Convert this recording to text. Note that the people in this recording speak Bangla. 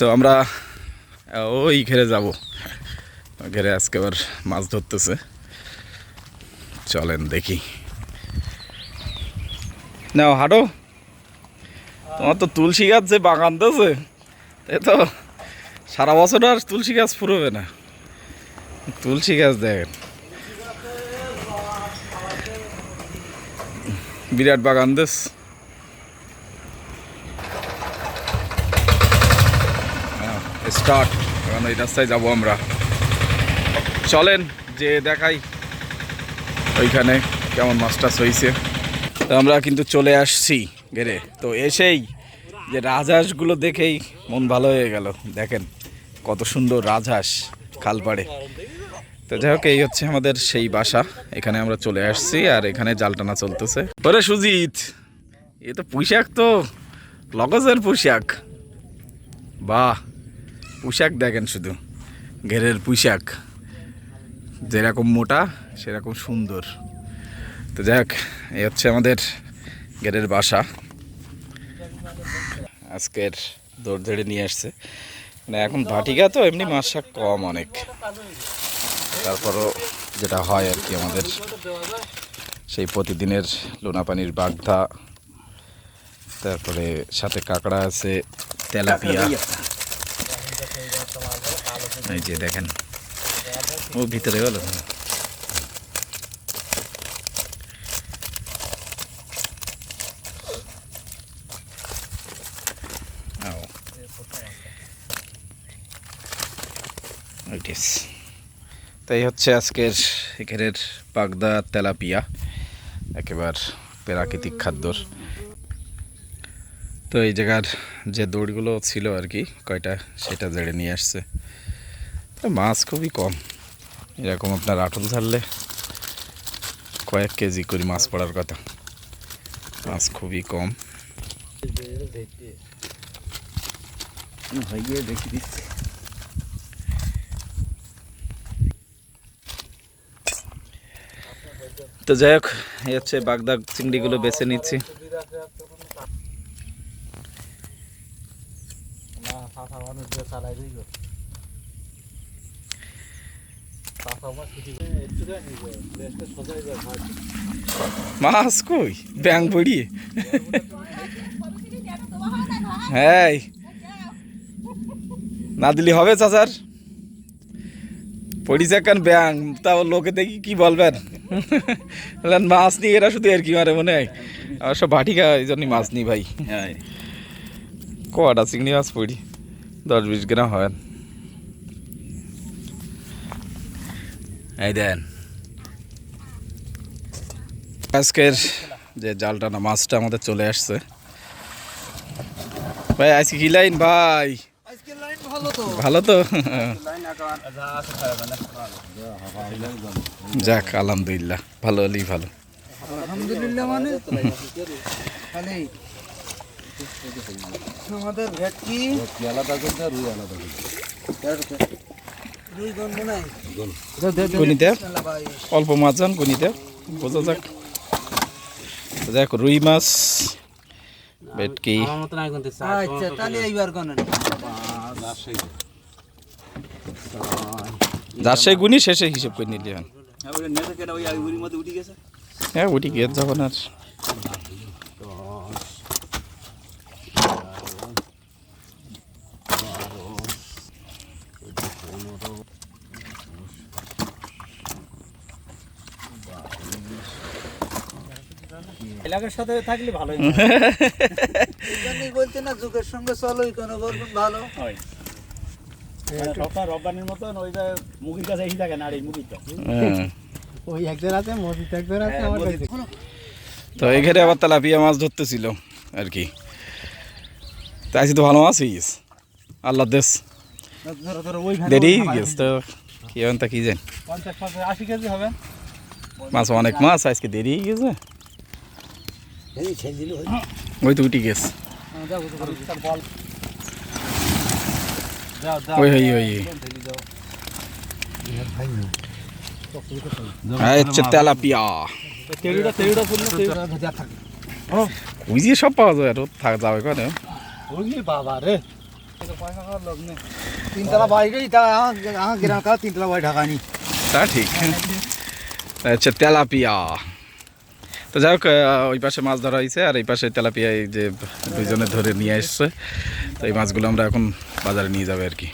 তো আমরা, ওই ঘেরে যাব। ঘেরে আজকে আবার মাছ ধরতেছে। চলেন দেখি। নাও, হাঁটো। তোমার তো তুলসী গাছ যে বাগান দিয়েছে তাই তো সারা বছর আর তুলসী গাছ ফুরবে না। তুলসী গাছ দেখেন। বিরাট বাগান দেশ। স্টার্ট এখন এই রাস্তায় যাব আমরা। চলেন যে দেখাই ওইখানে কেমন মাছ টাছ হয়েছে তো আমরা কিন্তু চলে আসছি গেরে। তো এসেই যে রাজহাঁসগুলো দেখেই মন ভালো হয়ে গেল। দেখেন, কত সুন্দর রাজহাঁস খালপাড়ে। তো যাই হোক, এই হচ্ছে আমাদের সেই বাসা। এখানে আমরা চলে আসছি আর এখানে জাল টানা চলতেছে। ওরে সুজিত, এ তো পোশাক তো, লগজের পোশাক। বাহ পোশাক দেখেন শুধু। ঘেরের পোশাক। যেরকম মোটা, সেরকম সুন্দর। তো যাই হোক, এই হচ্ছে আমাদের ঘেরের বাসা। আজকের দৌড় ধরে নিয়ে আসছে। মানে এখন ভাটিকা তো, এমনি মাছ শাক কম অনেক। তারপরও যেটা হয় আর কি আমাদের, সেই প্রতিদিনের লোনা পানির বাগদা। তারপরে সাথে কাঁকড়া আছে, তেলাপিয়া। এই যে দেখেন। ও, ভিতরে ও তাই হচ্ছে আজকের এখানের পাগদা তেলাপিয়া, একেবার প্রাকৃতিক খাদ্যর। তো এই জায়গার যে দৌড়গুলো ছিল আর কি, কয়টা সেটা জেড়ে নিয়ে আসছে। মাছ খুবই কম। এরকম আপনার আটল ছাড়লে কয়েক কেজি করে মাছ পড়ার কথা। মাছ খুবই কম। তো যাই হোক, এই হচ্ছে বাগদা চিংড়িগুলো বেছে নিচ্ছি। মাছ কই? ব্যাং পড়িয়ে হ্যাঁ না দিলি হবে চাচার। পড়িছে কান ব্যাং তাও লোকে দেখি কি বলবেন। মাছ নিয়ে এরা শুধু আর কি মারে মনে হয়। আমার সব ভাটি খাওয়া এই জন্যই মাছ নিই ভাই। কটা চিংড়ি মাছ পড়ি? দশ বিশ গ্রাম হয় এই দেন। আজকের যে জালটা না মাছটা আমাদের চলে আসছে। ভাই আজকে কি লাইন ভাই? ভালো তো। যাক আলহামদুলিল্লাহ। ভালো হলেই ভালো। আলহামদুলিল্লাহ মানে? আমাদের ভেটকি। কোনিতে মেলা অল্প মাছ যান কোনিতে বোঝা যাক। যাক রুই মাছ ভেটকি। যার গুণই শেষে হিসেব করে নিলি হ্যাঁ। উঠি গিয়ে যখন আর এলাকার সাথে থাকলে ভালোই এইজন্যই বলছে না যুগের সঙ্গে চলোই কোনো বলবেন ভালো। হয়। রব্বানির মতন ওই যে কাছে এসে থাকে না আর এই মুখিটা হ্যাঁ। ওই একজন আছে মসজিদ একজন আছে আমার তো এখানে আবার তেলাপিয়া মাছ ধরতেছিল আর কি। তাই তো ভালো মাছ হয়ে আল্লাহ দেশ। দেরি গেছে তো। কি হন তা কি জান। পঞ্চাশ পঞ্চাশ আশি কেজি হবে। মাছ অনেক মাছ আজকে দেরি হয়ে গেছে। ওই তো উঠি গেছে ওই ওই ওই তেলাপিয়া। যে সব পাওয়া যায় আর থাকা যাবে কেন বাবা রে। তিনতলা বাড়ি গ্রাম তিনতলা বাড়ি ঢাকা নি তা ঠিক। আচ্ছা তেলাপিয়া। তো যাই হোক ওই পাশে মাছ ধরা হয়েছে আর এই পাশে তেলাপিয়ায় যে দুইজনে ধরে নিয়ে এসছে তো এই মাছগুলো আমরা এখন বাজারে নিয়ে যাবে আর কি।